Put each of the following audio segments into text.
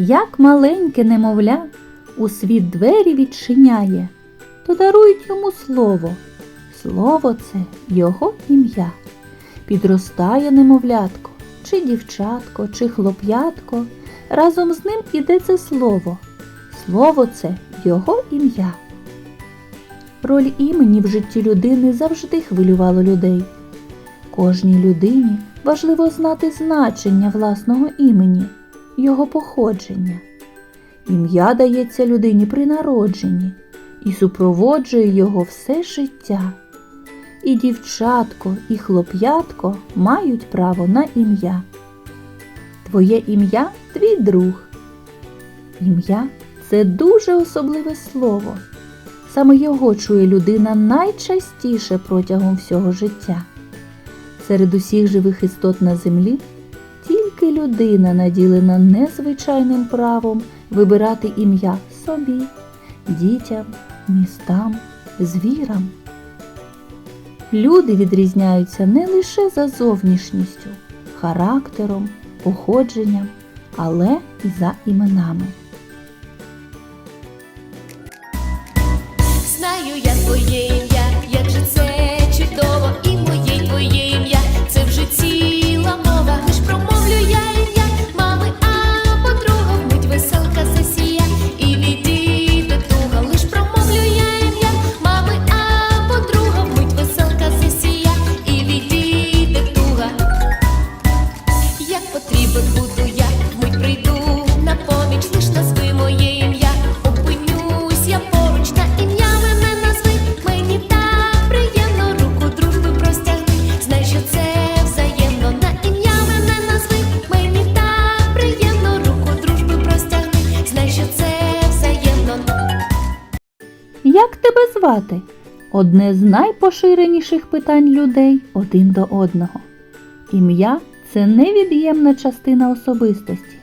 Як маленьке немовля у світ двері відчиняє, то дарують йому слово. Слово це його ім'я. Підростає немовлятко, чи дівчатко, чи хлоп'ятко. Разом з ним іде це слово. Слово це його ім'я. Роль імені в житті людини завжди хвилювало людей. Кожній людині важливо знати значення власного імені, його походження. Ім'я дається людині при народженні і супроводжує його все життя. І дівчатко, і хлоп'ятко мають право на ім'я. Твоє ім'я твій друг. Ім'я це дуже особливе слово. Саме його чує людина найчастіше протягом всього життя. Серед усіх живих істот на землі тільки людина наділена незвичайним правом вибирати ім'я собі, дітям, містам, звірам. Люди відрізняються не лише за зовнішністю, характером, походженням, але й за іменами. Знаю я твоє Як тебе звати? Одне з найпоширеніших питань людей один до одного. Ім'я це невід'ємна частина особистості.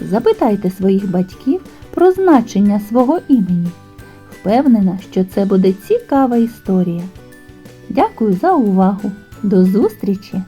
Запитайте своїх батьків про значення свого імені. Впевнена, що це буде цікава історія. Дякую за увагу. До зустрічі!